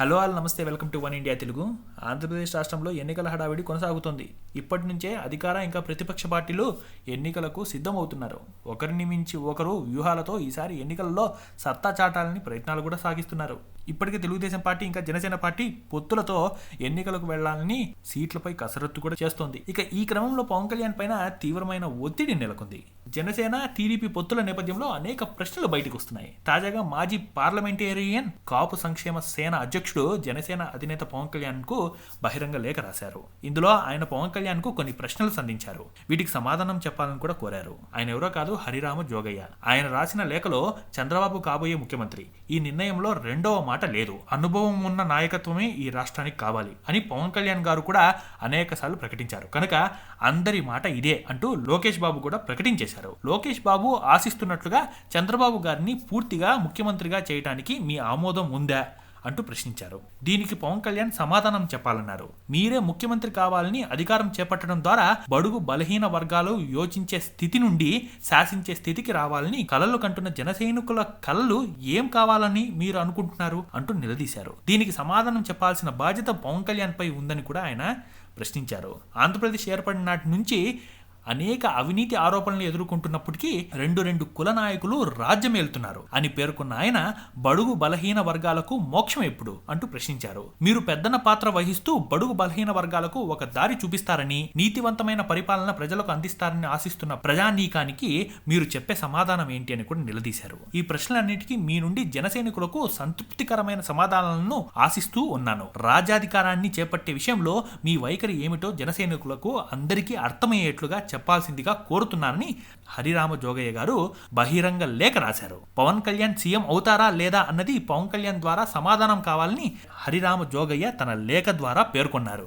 Hello all నమస్తే welcome to one India Telugu. Andhra Pradesh రాష్ట్రంలో ఎన్నికల హడావిడి కొనసాగుతోంది. ఇప్పటి నుంచే అధికార ఇంకా ప్రతిపక్ష పార్టీలు ఎన్నికలకు సిద్ధమవుతున్నారు. ఒకరిని మించి ఒకరు వ్యూహాలతో ఈసారి ఎన్నికలలో సత్తా చాటాలని ప్రయత్నాలు కూడా సాగిస్తున్నారు. ఇప్పటికే తెలుగుదేశం పార్టీ ఇంకా జనసేన పార్టీ పొత్తులతో ఎన్నికలకు వెళ్ళాలని సీట్లపై కసరత్తు కూడా చేస్తోంది. ఇక ఈ క్రమంలో పవన్ కళ్యాణ్ పైన తీవ్రమైన ఒత్తిడి నెలకొంది. జనసేన టీడీపీ పొత్తుల నేపథ్యంలో అనేక ప్రశ్నలు బయటకు వస్తున్నాయి. తాజాగా మాజీ పార్లమెంటేరియన్ కాపు సంక్షేమ సేన అధ్యక్షుడు జనసేన అధినేత పవన్ కళ్యాణ్కు బహిరంగ లేఖ రాశారు. ఇందులో ఆయన పవన్ కళ్యాణ్కు కొన్ని ప్రశ్నలు సంధించారు. వీటికి సమాధానం చెప్పాలని కూడా కోరారు. ఆయన ఎవరో కాదు హరిరామ జోగయ్య. ఆయన రాసిన లేఖలో చంద్రబాబు కాబోయే ముఖ్యమంత్రి. ఈ నిర్ణయంలో రెండవ మాట లేదు. అనుభవం ఉన్న నాయకత్వమే ఈ రాష్ట్రానికి కావాలి అని పవన్ కళ్యాణ్ గారు కూడా అనేక సార్లు ప్రకటించారు. కనుక అందరి మాట ఇదే అంటూ లోకేష్ బాబు కూడా ప్రకటించేశారు. లోకేష్ బాబు ఆశిస్తున్నట్లుగా చంద్రబాబు గారిని పూర్తిగా ముఖ్యమంత్రిగా చేయడానికి మీ ఆమోదం ఉందా? అంటూ ప్రశ్నించారు. దీనికి పవన్ కళ్యాణ్ సమాధానం చెప్పాలన్నారు. మీరే ముఖ్యమంత్రి కావాలని అధికారం చేపట్టడం ద్వారా బడుగు బలహీన వర్గాలు యోచించే స్థితి నుండి శాసించే స్థితికి రావాలని కలలు కంటున్న జనసైనికుల కలలు ఏం కావాలని మీరు అనుకుంటున్నారు అంటూ నిలదీశారు. దీనికి సమాధానం చెప్పాల్సిన బాధ్యత పవన్ కళ్యాణ్ పై ఉందని కూడా ఆయన ప్రశ్నించారు. ఆంధ్రప్రదేశ్ ఏర్పడిన నాటి నుంచి అనేక అవినీతి ఆరోపణలు ఎదుర్కొంటున్నప్పటికీ రెండు రెండు కుల నాయకులు రాజ్యమేలుతున్నారు అని పేర్కొన్న ఆయన బడుగు బలహీన వర్గాలకు మోక్షం ఎప్పుడు అంటూ ప్రశ్నించారు. మీరు పెద్దన పాత్ర వహిస్తూ బడుగు బలహీన వర్గాలకు ఒక దారి చూపిస్తారని నీతివంతమైన పరిపాలన ప్రజలకు అందిస్తారని ఆశిస్తున్న ప్రజానీకానికి మీరు చెప్పే సమాధానం ఏంటి అని కూడా నిలదీశారు. ఈ ప్రశ్నలన్నిటికీ మీ నుండి జనసైనికులకు సంతృప్తికరమైన సమాధానాలను ఆశిస్తూ ఉన్నాను. రాజ్యాధికారాన్ని చేపట్టే విషయంలో మీ వైఖరి ఏమిటో జనసైనికులకు అందరికీ అర్థమయ్యేట్లుగా చెప్ప చెప్పాల్సిందిగా కోరుతున్నానని హరిరామ జోగయ్య గారు బహిరంగ లేఖ రాశారు. పవన్ కళ్యాణ్ సీఎం అవుతారా లేదా అన్నది పవన్ కళ్యాణ్ ద్వారా సమాధానం కావాలని హరిరామ జోగయ్య తన లేఖ ద్వారా పేర్కొన్నారు.